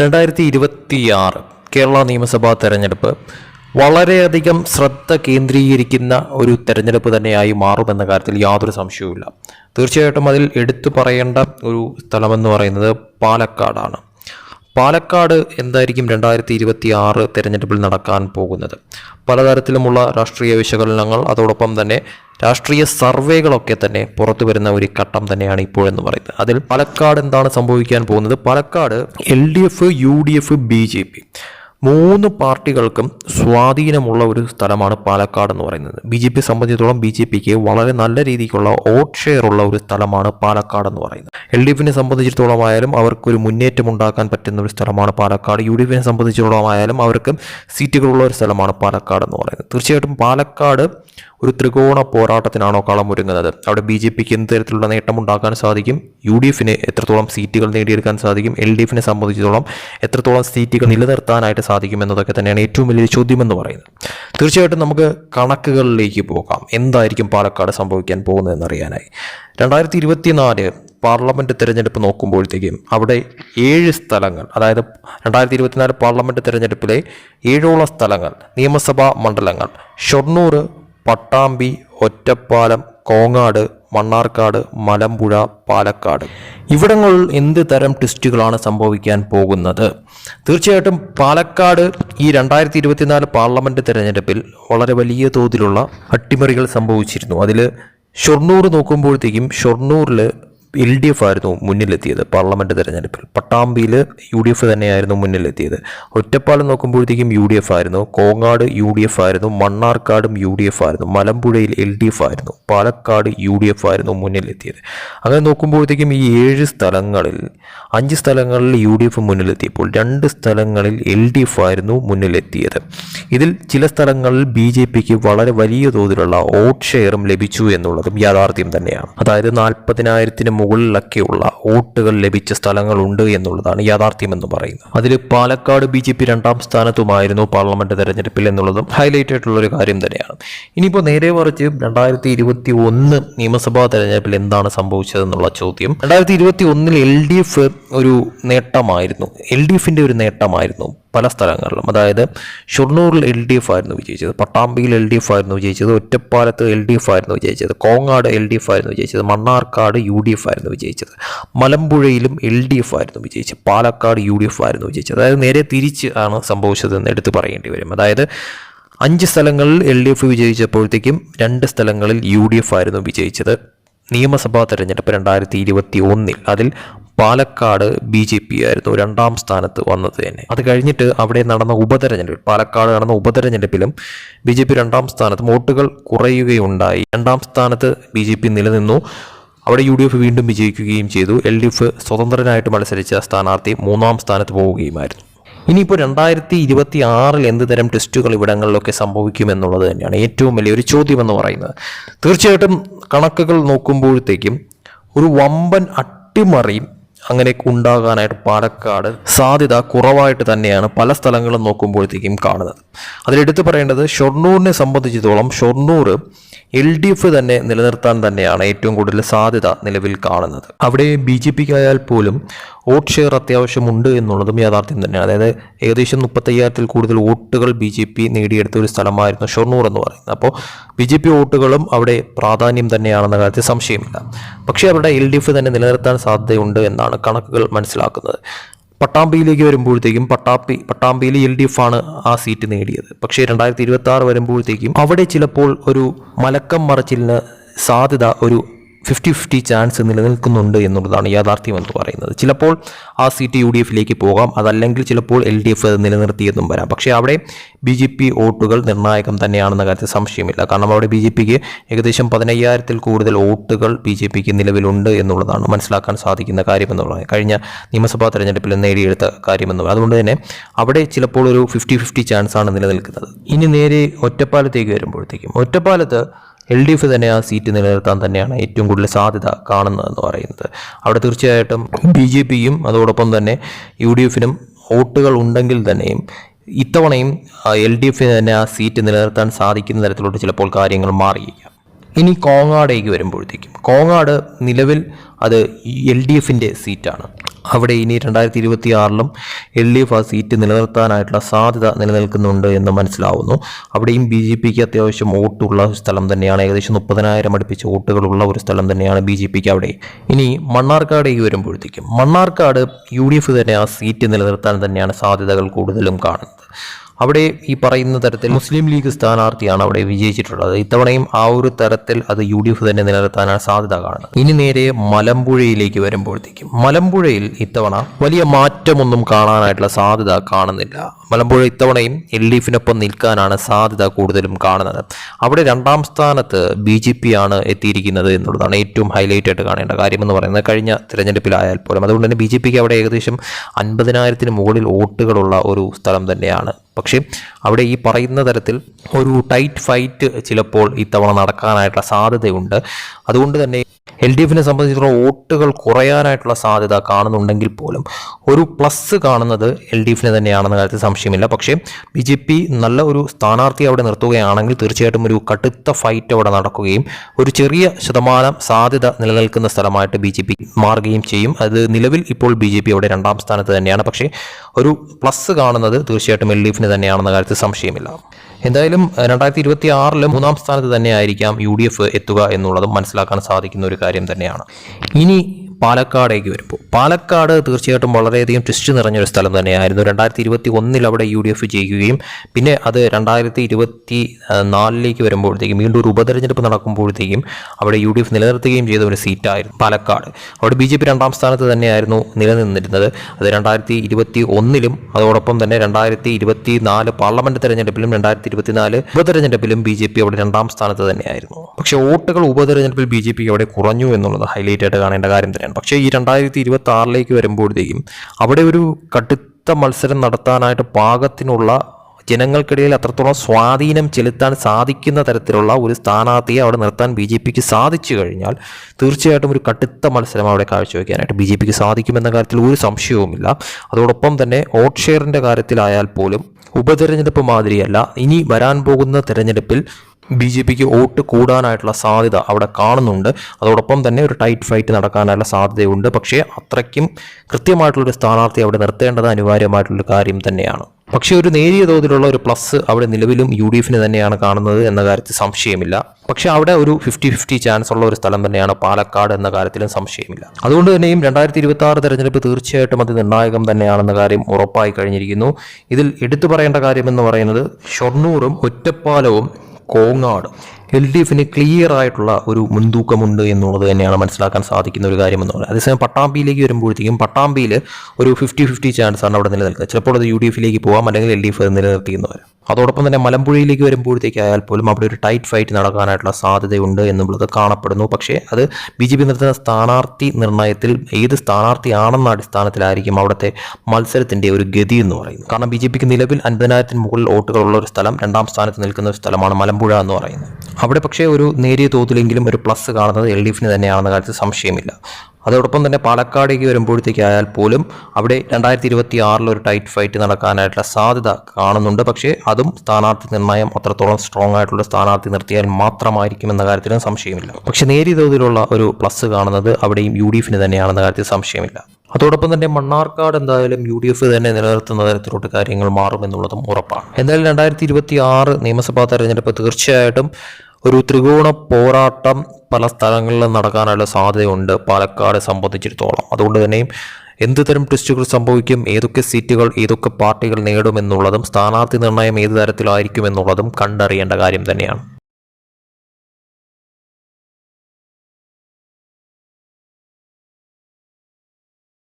രണ്ടായിരത്തി ഇരുപത്തിയാറ് കേരള നിയമസഭാ തെരഞ്ഞെടുപ്പ് വളരെയധികം ശ്രദ്ധ കേന്ദ്രീകരിക്കുന്ന ഒരു തെരഞ്ഞെടുപ്പ് തന്നെയായി മാറുമെന്ന കാര്യത്തിൽ യാതൊരു സംശയവുമില്ല. തീർച്ചയായിട്ടും അതിൽ എടുത്തു പറയേണ്ട ഒരു സ്ഥലമെന്ന് പറയുന്നത് പാലക്കാടാണ്. പാലക്കാട് എന്തായിരിക്കും രണ്ടായിരത്തി ഇരുപത്തി ആറ് തെരഞ്ഞെടുപ്പിൽ നടക്കാൻ പോകുന്നത്? പലതരത്തിലുമുള്ള രാഷ്ട്രീയ വിശകലനങ്ങൾ അതോടൊപ്പം തന്നെ രാഷ്ട്രീയ സർവേകളൊക്കെ തന്നെ പുറത്തു വരുന്ന ഒരു ഘട്ടം തന്നെയാണ് ഇപ്പോഴെന്ന് പറയുന്നത്. അതിൽ പാലക്കാട് എന്താണ് സംഭവിക്കാൻ പോകുന്നത്? Palakkad L D F U D F B J P. മൂന്ന് പാർട്ടികൾക്കും സ്വാധീനമുള്ള ഒരു സ്ഥലമാണ് പാലക്കാട് എന്ന് പറയുന്നത്. ബി ജെ പി സംബന്ധിച്ചിടത്തോളം ബി ജെ പിക്ക് വളരെ നല്ല രീതിക്കുള്ള വോട്ട് ഷെയർ ഉള്ള ഒരു സ്ഥലമാണ് പാലക്കാട് എന്ന് പറയുന്നത്. എൽ ഡി എഫിനെ സംബന്ധിച്ചിടത്തോളം ആയാലും അവർക്കൊരു മുന്നേറ്റം ഉണ്ടാക്കാൻ പറ്റുന്ന ഒരു സ്ഥലമാണ് പാലക്കാട്. യു ഡി എഫിനെ സംബന്ധിച്ചിടത്തോളം ആയാലും അവർക്ക് സീറ്റുകളുള്ള ഒരു സ്ഥലമാണ് പാലക്കാട് എന്ന് പറയുന്നത്. തീർച്ചയായിട്ടും പാലക്കാട് ഒരു ത്രികോണ പോരാട്ടത്തിനാണോ കളം ഒരുങ്ങുന്നത് അവിടെ ബി ജെ പിക്ക് എന്ത് തരത്തിലുള്ള നേട്ടം ഉണ്ടാക്കാൻ സാധിക്കും? യു ഡി എഫിന് എത്രത്തോളം സീറ്റുകൾ നേടിയെടുക്കാൻ സാധിക്കും? എൽ ഡി എഫിനെ സംബന്ധിച്ചിടത്തോളം എത്രത്തോളം സീറ്റുകൾ നിലനിർത്താനായിട്ട് സാധിക്കും എന്നതൊക്കെ തന്നെയാണ് ഏറ്റവും വലിയ ചോദ്യമെന്ന് പറയുന്നത്. തീർച്ചയായിട്ടും നമുക്ക് കണക്കുകളിലേക്ക് പോകാം. എന്തായിരിക്കും പാലക്കാട് സംഭവിക്കാൻ പോകുന്നതെന്ന് അറിയാനായി രണ്ടായിരത്തി ഇരുപത്തിനാല് പാർലമെന്റ് തിരഞ്ഞെടുപ്പ് നോക്കുമ്പോഴത്തേക്കും അവിടെ ഏഴ് സ്ഥലങ്ങൾ അതായത് രണ്ടായിരത്തി ഇരുപത്തിനാല് പാർലമെന്റ് തിരഞ്ഞെടുപ്പിലെ ഏഴോളം സ്ഥലങ്ങൾ നിയമസഭാ മണ്ഡലങ്ങൾ ഷൊർണൂർ പട്ടാമ്പി ഒറ്റപ്പാലം കോങ്ങാട് മണ്ണാർക്കാട് മലമ്പുഴ പാലക്കാട്. ഇവിടങ്ങളിൽ എന്ത് തരം ട്വിസ്റ്റുകളാണ് സംഭവിക്കാൻ പോകുന്നത്? തീർച്ചയായിട്ടും പാലക്കാട് ഈ രണ്ടായിരത്തി ഇരുപത്തിനാല് പാർലമെന്റ് തിരഞ്ഞെടുപ്പിൽ വളരെ വലിയ തോതിലുള്ള അട്ടിമറികൾ സംഭവിച്ചിരുന്നു. അതിൽ ഷൊർണൂർ നോക്കുമ്പോഴത്തേക്കും ഷൊർണൂരിൽ എൽ ഡി എഫ് ആയിരുന്നു മുന്നിലെത്തിയത് പാർലമെന്റ് തെരഞ്ഞെടുപ്പിൽ. പട്ടാമ്പിയിൽ യു ഡി എഫ് തന്നെയായിരുന്നു മുന്നിലെത്തിയത്. ഒറ്റപ്പാലം നോക്കുമ്പോഴത്തേക്കും യു ഡി എഫ് ആയിരുന്നു കോങ്ങാട് യു ഡി എഫ് ആയിരുന്നു മണ്ണാർക്കാടും യു ഡി എഫ് ആയിരുന്നു മലമ്പുഴയിൽ എൽ ഡി എഫ് ആയിരുന്നു പാലക്കാട് യു ഡി എഫ് ആയിരുന്നു മുന്നിലെത്തിയത്. അങ്ങനെ നോക്കുമ്പോഴത്തേക്കും ഈ ഏഴ് സ്ഥലങ്ങളിൽ അഞ്ച് സ്ഥലങ്ങളിൽ യു ഡി എഫ് മുന്നിലെത്തിയപ്പോൾ രണ്ട് സ്ഥലങ്ങളിൽ എൽ ഡി എഫ് ആയിരുന്നു മുന്നിലെത്തിയത്. ഇതിൽ ചില സ്ഥലങ്ങളിൽ ബി ജെ പിക്ക് വളരെ വലിയ തോതിലുള്ള വോട്ട് ഷെയറും ലഭിച്ചു എന്നുള്ളതും യാഥാർത്ഥ്യം തന്നെയാണ്. അതായത് നാൽപ്പതിനായിരത്തിന് മുകളിലൊക്കെയുള്ള വോട്ടുകൾ ലഭിച്ച സ്ഥലങ്ങളുണ്ട് എന്നുള്ളതാണ് യാഥാർത്ഥ്യമെന്ന് പറയുന്നത്. അതിൽ പാലക്കാട് ബി ജെ പി രണ്ടാം സ്ഥാനത്തുമായിരുന്നു പാർലമെന്റ് തെരഞ്ഞെടുപ്പിൽ എന്നുള്ളതും ഹൈലൈറ്റ് ആയിട്ടുള്ള ഒരു കാര്യം തന്നെയാണ്. ഇനിയിപ്പോൾ നേരെ മറിച്ച് രണ്ടായിരത്തി ഇരുപത്തി ഒന്ന് നിയമസഭാ തെരഞ്ഞെടുപ്പിൽ എന്താണ് സംഭവിച്ചതെന്നുള്ള ചോദ്യം. രണ്ടായിരത്തി ഇരുപത്തി ഒന്നിൽ എൽ ഡി എഫ് ഒരു നേട്ടമായിരുന്നു. എൽ ഡി എഫിന്റെ ഒരു നേട്ടമായിരുന്നു പല സ്ഥലങ്ങളിലും. അതായത് ഷൊർണൂറിൽ എൽ ഡി എഫ് ആയിരുന്നു വിജയിച്ചത് പട്ടാമ്പിയിൽ എൽ ഡി എഫ് ആയിരുന്നു വിജയിച്ചത് ഒറ്റപ്പാലത്ത് എൽ ഡി എഫ് ആയിരുന്നു വിജയിച്ചത് കോങ്ങാട് എൽ ഡി എഫ് ആയിരുന്നു വിജയിച്ചത് മണ്ണാർക്കാട് യു ഡി എഫ് ആയിരുന്നു വിജയിച്ചത്. മലമ്പുഴയിലും എൽ ഡി എഫ് ആയിരുന്നു വിജയിച്ചത്. പാലക്കാട് യു ഡി എഫ് ആയിരുന്നു വിജയിച്ചത്. അതായത് നേരെ തിരിച്ച് ആണ് സംഭവിച്ചതെന്ന് എടുത്ത് പറയേണ്ടി വരും. അതായത് അഞ്ച് സ്ഥലങ്ങളിൽ എൽ ഡി എഫ് വിജയിച്ചപ്പോഴത്തേക്കും രണ്ട് സ്ഥലങ്ങളിൽ യു ഡി എഫ് ആയിരുന്നു വിജയിച്ചത്. നിയമസഭാ തെരഞ്ഞെടുപ്പ് രണ്ടായിരത്തി ഇരുപത്തി ഒന്നിൽ അതിൽ പാലക്കാട് ബി ജെ പി ആയിരുന്നു രണ്ടാം സ്ഥാനത്ത് വന്നത് തന്നെ. അത് കഴിഞ്ഞിട്ട് അവിടെ നടന്ന ഉപതെരഞ്ഞെടുപ്പ് പാലക്കാട് നടന്ന ഉപതെരഞ്ഞെടുപ്പിലും ബി ജെ പി രണ്ടാം സ്ഥാനത്ത് വോട്ടുകൾ കുറയുകയുണ്ടായി. രണ്ടാം സ്ഥാനത്ത് ബി ജെ പി നിലനിന്നു. അവിടെ യു ഡി എഫ് വീണ്ടും വിജയിക്കുകയും ചെയ്തു. എൽ ഡി എഫ് സ്വതന്ത്രനായിട്ട് മത്സരിച്ച സ്ഥാനാർത്ഥി മൂന്നാം സ്ഥാനത്ത് പോവുകയുമായിരുന്നു. ഇനിയിപ്പോൾ രണ്ടായിരത്തി ഇരുപത്തി ആറിൽ എന്ത് തരം ടെസ്റ്റുകൾ ഇവിടങ്ങളിലൊക്കെ സംഭവിക്കുമെന്നുള്ളത് തന്നെയാണ് ഏറ്റവും വലിയൊരു ചോദ്യം എന്ന് പറയുന്നത്. തീർച്ചയായിട്ടും കണക്കുകൾ നോക്കുമ്പോഴത്തേക്കും ഒരു വമ്പൻ അട്ടിമറിയും അങ്ങനെ ഉണ്ടാകാനായിട്ട് പാലക്കാട് സാധ്യത കുറവായിട്ട് തന്നെയാണ് പല സ്ഥലങ്ങളും നോക്കുമ്പോഴത്തേക്കും കാണുന്നത്. അതിലെടുത്ത് പറയേണ്ടത് ഷൊർണൂറിനെ സംബന്ധിച്ചിടത്തോളം ഷൊർണൂർ എൽ ഡി എഫ് തന്നെ നിലനിർത്താൻ തന്നെയാണ് ഏറ്റവും കൂടുതൽ സാധ്യത നിലവിൽ കാണുന്നത്. അവിടെ ബി ജെ പിക്കായാൽ പോലും വോട്ട് ഷെയർ അത്യാവശ്യമുണ്ട് എന്നുള്ളതും യാഥാർത്ഥ്യം തന്നെയാണ്. അതായത് ഏകദേശം മുപ്പത്തയ്യായിരത്തിൽ കൂടുതൽ വോട്ടുകൾ ബി ജെ പി നേടിയെടുത്ത ഒരു സ്ഥലമായിരുന്നു ഷൊർണൂർ എന്ന് പറയുന്നത്. അപ്പോൾ ബി ജെ പി വോട്ടുകളും അവിടെ പ്രാധാന്യം തന്നെയാണെന്ന കാര്യത്തിൽ സംശയമില്ല. പക്ഷേ അവിടെ എൽ ഡി എഫ് തന്നെ നിലനിർത്താൻ സാധ്യതയുണ്ട് എന്നാണ് കണക്കുകൾ മനസ്സിലാക്കുന്നത്. പട്ടാമ്പിയിലേക്ക് വരുമ്പോഴത്തേക്കും പട്ടാമ്പി പട്ടാമ്പിയിൽ എൽ ഡി എഫ് ആണ് ആ സീറ്റ് നേടിയത്. പക്ഷേ രണ്ടായിരത്തി ഇരുപത്തി ആറ് വരുമ്പോഴത്തേക്കും അവിടെ ചിലപ്പോൾ ഒരു മലക്കം മറച്ചിലിന് സാധ്യത ഒരു ഫിഫ്റ്റി ഫിഫ്റ്റി ചാൻസ് നിലനിൽക്കുന്നുണ്ട് എന്നുള്ളതാണ് യാഥാർത്ഥ്യം എന്ന് പറയുന്നത്. ചിലപ്പോൾ ആ സീറ്റ് യു ഡി എഫിലേക്ക് പോകാം അതല്ലെങ്കിൽ ചിലപ്പോൾ എൽ ഡി എഫ് നിലനിർത്തിയെന്നും വരാം. പക്ഷേ അവിടെ ബി ജെ പി വോട്ടുകൾ നിർണായകം തന്നെയാണെന്ന കാര്യത്തിൽ സംശയമില്ല. കാരണം അവിടെ ബി ജെ പിക്ക് ഏകദേശം പതിനയ്യായിരത്തിൽ കൂടുതൽ വോട്ടുകൾ ബി ജെ പിക്ക് നിലവിലുണ്ട് എന്നുള്ളതാണ് മനസ്സിലാക്കാൻ സാധിക്കുന്ന കാര്യമെന്നുള്ളത് കഴിഞ്ഞ നിയമസഭാ തെരഞ്ഞെടുപ്പിൽ നേടിയെടുത്ത കാര്യമെന്നുള്ളത് അതുകൊണ്ട് തന്നെ അവിടെ ചിലപ്പോൾ ഒരു ഫിഫ്റ്റി ഫിഫ്റ്റി ചാൻസ് ആണ് നിലനിൽക്കുന്നത്. ഇനി നേരെ ഒറ്റപ്പാലത്തേക്ക് വരുമ്പോഴത്തേക്കും. ഒറ്റപ്പാലത്ത് എൽ ഡി എഫ് തന്നെ ആ സീറ്റ് നിലനിർത്താൻ തന്നെയാണ് ഏറ്റവും കൂടുതൽ സാധ്യത കാണുന്നതെന്ന് പറയുന്നത്. അവിടെ തീർച്ചയായിട്ടും ബി ജെ പിയും അതോടൊപ്പം തന്നെ യു ഡി എഫിനും വോട്ടുകൾ ഉണ്ടെങ്കിൽ തന്നെയും ഇത്തവണയും എൽ ഡി എഫിന് തന്നെ ആ സീറ്റ് നിലനിർത്താൻ സാധിക്കുന്ന തരത്തിലോട്ട് ചിലപ്പോൾ കാര്യങ്ങൾ മാറിയിരിക്കാം. ഇനി കോങ്ങാടേക്ക് വരുമ്പോഴത്തേക്കും. കോങ്ങാട് നിലവിൽ അത് എൽ ഡി എഫിന്റെ സീറ്റാണ്. അവിടെ ഇനി രണ്ടായിരത്തി ഇരുപത്തി ആറിലും എൽ ഡി എഫ് ആ സീറ്റ് നിലനിർത്താനായിട്ടുള്ള സാധ്യത നിലനിൽക്കുന്നുണ്ട് എന്ന് മനസ്സിലാവുന്നു. അവിടെയും ബി ജെ പിക്ക് അത്യാവശ്യം വോട്ടുള്ള സ്ഥലം തന്നെയാണ്. ഏകദേശം മുപ്പതിനായിരം അടുപ്പിച്ച് വോട്ടുകളുള്ള ഒരു സ്ഥലം തന്നെയാണ് ബി ജെ പിക്ക് അവിടെ. ഇനി മണ്ണാർക്കാടേക്ക് വരുമ്പോഴത്തേക്കും മണ്ണാർക്കാട് യു ഡി എഫ് തന്നെ ആ സീറ്റ് നിലനിർത്താൻ തന്നെയാണ് സാധ്യതകൾ കൂടുതലും കാണുന്നത്. അവിടെ ഈ പറയുന്ന തരത്തിൽ മുസ്ലിം ലീഗ് സ്ഥാനാർത്ഥിയാണ് അവിടെ വിജയിച്ചിട്ടുള്ളത്. ഇത്തവണയും ആ ഒരു തരത്തിൽ അത് യു ഡി എഫ് തന്നെ നിലനിർത്താനാണ് സാധ്യത കാണുന്നത്. ഇനി നേരെ മലമ്പുഴയിലേക്ക് വരുമ്പോഴത്തേക്കും. മലമ്പുഴയിൽ ഇത്തവണ വലിയ മാറ്റമൊന്നും കാണാനായിട്ടുള്ള സാധ്യത കാണുന്നില്ല. മലമ്പുഴ ഇത്തവണയും എൽ ഡി എഫിനൊപ്പം നിൽക്കാനാണ് സാധ്യത കൂടുതലും കാണുന്നത്. അവിടെ രണ്ടാം സ്ഥാനത്ത് ബി ജെ പി ആണ് എത്തിയിരിക്കുന്നത് എന്നുള്ളതാണ് ഏറ്റവും ഹൈലൈറ്റ് ആയിട്ട് കാണേണ്ട കാര്യമെന്ന് പറയുന്നത്. കഴിഞ്ഞ തിരഞ്ഞെടുപ്പിലായാൽ പോലും. അതുകൊണ്ട് തന്നെ ബി ജെ പിക്ക് അവിടെ ഏകദേശം അൻപതിനായിരത്തിന് മുകളിൽ വോട്ടുകളുള്ള ഒരു സ്ഥലം തന്നെയാണ് പക്ഷേ അവിടെ ഈ പറയുന്ന തരത്തിൽ ഒരു ടൈറ്റ് ഫൈറ്റ് ചിലപ്പോൾ ഇത്തവണ നടക്കാനായിട്ടുള്ള സാധ്യതയുണ്ട്. അതുകൊണ്ട് തന്നെ എൽ ഡി എഫിനെ സംബന്ധിച്ചിടത്തോളം വോട്ടുകൾ കുറയാനായിട്ടുള്ള സാധ്യത കാണുന്നുണ്ടെങ്കിൽ പോലും ഒരു പ്ലസ് കാണുന്നത് എൽ ഡി എഫിന് തന്നെയാണെന്ന കാര്യത്തിൽ സംശയമില്ല. പക്ഷേ ബി ജെ പി നല്ല ഒരു സ്ഥാനാർത്ഥി അവിടെ നിർത്തുകയാണെങ്കിൽ തീർച്ചയായിട്ടും ഒരു കടുത്ത ഫൈറ്റ് അവിടെ നടക്കുകയും ഒരു ചെറിയ ശതമാനം സാധ്യത നിലനിൽക്കുന്ന സ്ഥലമായിട്ട് ബി ജെ പി മാറുകയും ചെയ്യും. അത് നിലവിൽ ഇപ്പോൾ ബി ജെ പി അവിടെ രണ്ടാം സ്ഥാനത്ത് തന്നെയാണ്. പക്ഷേ ഒരു പ്ലസ് കാണുന്നത് തീർച്ചയായിട്ടും എൽ ഡി എഫിന് തന്നെയാണെന്ന കാര്യത്തിൽ സംശയമില്ല. എന്തായാലും രണ്ടായിരത്തി ഇരുപത്തി ആറിൽ മൂന്നാം സ്ഥാനത്ത് തന്നെയായിരിക്കാം യു ഡി എഫ് എത്തുക എന്നുള്ളതും മനസ്സിലാക്കാൻ സാധിക്കുന്ന ഒരു കാര്യം തന്നെയാണ്. ഇനി പാലക്കാടേക്ക് വരുമ്പോൾ പാലക്കാട് തീർച്ചയായിട്ടും വളരെയധികം ട്വിസ്റ്റ് നിറഞ്ഞൊരു സ്ഥലം തന്നെയായിരുന്നു. രണ്ടായിരത്തി ഇരുപത്തി ഒന്നിൽ അവിടെ യു ഡി എഫ് ജയിക്കുകയും പിന്നെ അത് രണ്ടായിരത്തി ഇരുപത്തി നാലിലേക്ക് വരുമ്പോഴത്തേക്കും വീണ്ടും ഒരു ഉപതെരഞ്ഞെടുപ്പ് നടക്കുമ്പോഴത്തേക്കും അവിടെ യു ഡി എഫ് നിലനിർത്തുകയും ചെയ്ത ഒരു സീറ്റായിരുന്നു പാലക്കാട്. അവിടെ ബി ജെ പി രണ്ടാം സ്ഥാനത്ത് തന്നെയായിരുന്നു നിലനിന്നിരുന്നത്. അത് രണ്ടായിരത്തി ഇരുപത്തി ഒന്നിലും അതോടൊപ്പം തന്നെ രണ്ടായിരത്തി ഇരുപത്തി നാല് പാർലമെന്റ് തെരഞ്ഞെടുപ്പിലും രണ്ടായിരത്തി ഇരുപത്തിനാല് ഉപതെരഞ്ഞെടുപ്പിലും ബി ജെ പി അവിടെ രണ്ടാം സ്ഥാനത്ത് തന്നെയായിരുന്നു. പക്ഷേ വോട്ടുകൾ ഉപതെരഞ്ഞെടുപ്പിൽ ബി ജെ പി അവിടെ കുറഞ്ഞു എന്നുള്ളത് ഹൈലൈറ്റ് ആയിട്ട് കാണേണ്ട കാര്യം തന്നെയാണ്. പക്ഷേ ഈ രണ്ടായിരത്തി ഇരുപത്തി ആറിലേക്ക് വരുമ്പോഴത്തേക്കും അവിടെ ഒരു കടുത്ത മത്സരം നടത്താനായിട്ട് പാകത്തിനുള്ള ജനങ്ങൾക്കിടയിൽ അത്രത്തോളം സ്വാധീനം ചെലുത്താൻ സാധിക്കുന്ന തരത്തിലുള്ള ഒരു സ്ഥാനാർത്ഥിയെ അവിടെ നിർത്താൻ ബി ജെ പിക്ക് സാധിച്ചു കഴിഞ്ഞാൽ തീർച്ചയായിട്ടും ഒരു കടുത്ത മത്സരം അവിടെ കാഴ്ചവെക്കാനായിട്ട് ബി ജെ പിക്ക് സാധിക്കുമെന്ന കാര്യത്തിൽ ഒരു സംശയവുമില്ല. അതോടൊപ്പം തന്നെ വോട്ട് ഷെയറിന്റെ കാര്യത്തിലായാൽ പോലും ഉപതെരഞ്ഞെടുപ്പ് മാതിരിയല്ല. ഇനി വരാൻ പോകുന്ന തെരഞ്ഞെടുപ്പിൽ ബി ജെ പിക്ക് വോട്ട് കൂടാനായിട്ടുള്ള സാധ്യത അവിടെ കാണുന്നുണ്ട്. അതോടൊപ്പം തന്നെ ഒരു ടൈറ്റ് ഫൈറ്റ് നടക്കാനുള്ള സാധ്യതയുണ്ട്. പക്ഷേ അത്രയ്ക്കും കൃത്യമായിട്ടുള്ളൊരു സ്ഥാനാർത്ഥി അവിടെ നിർത്തേണ്ടത് അനിവാര്യമായിട്ടുള്ളൊരു കാര്യം തന്നെയാണ്. പക്ഷേ ഒരു നേരിയ തോതിലുള്ള ഒരു പ്ലസ് അവിടെ നിലവിലും യു ഡി എഫിന് തന്നെയാണ് കാണുന്നത് എന്ന കാര്യത്തിൽ സംശയമില്ല. പക്ഷേ അവിടെ ഒരു ഫിഫ്റ്റി ഫിഫ്റ്റി ചാൻസ് ഉള്ള ഒരു സ്ഥലം തന്നെയാണ് പാലക്കാട് എന്ന കാര്യത്തിലും സംശയമില്ല. അതുകൊണ്ട് തന്നെയും രണ്ടായിരത്തി ഇരുപത്തി ആറ് തെരഞ്ഞെടുപ്പ് തീർച്ചയായിട്ടും അത് നിർണായകം തന്നെയാണെന്ന കാര്യം ഉറപ്പായി കഴിഞ്ഞിരിക്കുന്നു. ഇതിൽ എടുത്തു പറയേണ്ട കാര്യമെന്ന് പറയുന്നത് ഷൊർണൂറും ഒറ്റപ്പാലവും കോങ്ങാട്. എൽ ഡി എഫിന് ക്ലിയർ ആയിട്ടുള്ള ഒരു മുൻതൂക്കമുണ്ട് എന്നുള്ളത് തന്നെയാണ് മനസ്സിലാക്കാൻ സാധിക്കുന്ന ഒരു കാര്യം എന്ന് പറയുന്നത്. അതേസമയം പട്ടാമ്പിയിലേക്ക് വരുമ്പോഴത്തേക്കും പട്ടാമ്പിയിൽ ഒരു ഫിഫ്റ്റി ഫിഫ്റ്റി ചാൻസ് ആണ് അവിടെ നിലനിൽക്കുക. ചിലപ്പോൾ അത് യു ഡി എഫിലേക്ക് പോകാം അല്ലെങ്കിൽ എൽ ഡി എഫ് നിലനിർത്തിയെന്ന് അതോടൊപ്പം തന്നെ മലമ്പുഴയിലേക്ക് വരുമ്പോഴത്തേക്ക് ആയാൽ പോലും അവിടെ ഒരു ടൈറ്റ് ഫൈറ്റ് നടക്കാനായിട്ടുള്ള സാധ്യതയുണ്ട് എന്നുള്ളത് കാണപ്പെടുന്നു. പക്ഷേ അത് ബി ജെ പി നിർത്തുന്ന സ്ഥാനാർത്ഥി നിർണയത്തിൽ ഏത് സ്ഥാനാർത്ഥിയാണെന്ന അടിസ്ഥാനത്തിലായിരിക്കും അവിടുത്തെ മത്സരത്തിന്റെ ഒരു ഗതി എന്ന് പറയുന്നത്. കാരണം ബി ജെ പിക്ക് നിലവിൽ അൻപതിനായിരത്തിന് മുകളിൽ വോട്ടുകളുള്ള ഒരു സ്ഥലം രണ്ടാം സ്ഥാനത്ത് നിൽക്കുന്ന ഒരു സ്ഥലമാണ് മലമ്പുഴ എന്ന് പറയുന്നത്. അവിടെ പക്ഷേ ഒരു നേരിയ തോതിലെങ്കിലും ഒരു പ്ലസ് കാണുന്നത് എൽ ഡി എഫിന് തന്നെയാണെന്ന കാര്യത്തിൽ സംശയമില്ല. അതോടൊപ്പം തന്നെ പാലക്കാടേക്ക് വരുമ്പോഴത്തേക്ക് ആയാൽ പോലും അവിടെ രണ്ടായിരത്തി ഇരുപത്തി ആറിൽ ഒരു ടൈറ്റ് ഫൈറ്റ് നടക്കാനായിട്ടുള്ള സാധ്യത കാണുന്നുണ്ട്. പക്ഷേ അതും സ്ഥാനാർത്ഥി നിർണയം അത്രത്തോളം സ്ട്രോങ് ആയിട്ടുള്ള സ്ഥാനാർത്ഥി നിർത്തിയാൽ മാത്രമായിരിക്കും എന്ന കാര്യത്തിലും സംശയമില്ല. പക്ഷെ നേരിയ തോതിലുള്ള ഒരു പ്ലസ് കാണുന്നത് അവിടെയും യു ഡി എഫിന് തന്നെയാണെന്ന കാര്യത്തിൽ സംശയമില്ല. അതോടൊപ്പം തന്നെ മണ്ണാർക്കാട് എന്തായാലും യു ഡി എഫ് തന്നെ നിലനിർത്തുന്ന തരത്തിലോട്ട് കാര്യങ്ങൾ മാറുമെന്നുള്ളതും ഉറപ്പാണ്. എന്തായാലും രണ്ടായിരത്തി ഇരുപത്തി ആറ് നിയമസഭാ തെരഞ്ഞെടുപ്പ് തീർച്ചയായിട്ടും ഒരു ത്രികോണ പോരാട്ടം പല സ്ഥലങ്ങളിലും നടക്കാനുള്ള സാധ്യതയുണ്ട്. പാലക്കാട് സംബന്ധിച്ചിടത്തോളം. അതുകൊണ്ട് തന്നെയും എന്ത് തരം ട്വിസ്റ്റുകൾ സംഭവിക്കും ഏതൊക്കെ സീറ്റുകൾ ഏതൊക്കെ പാർട്ടികൾ നേടുമെന്നുള്ളതും സ്ഥാനാർത്ഥി നിർണയം ഏത് തരത്തിലായിരിക്കും എന്നുള്ളതും കണ്ടറിയേണ്ട കാര്യം തന്നെയാണ്.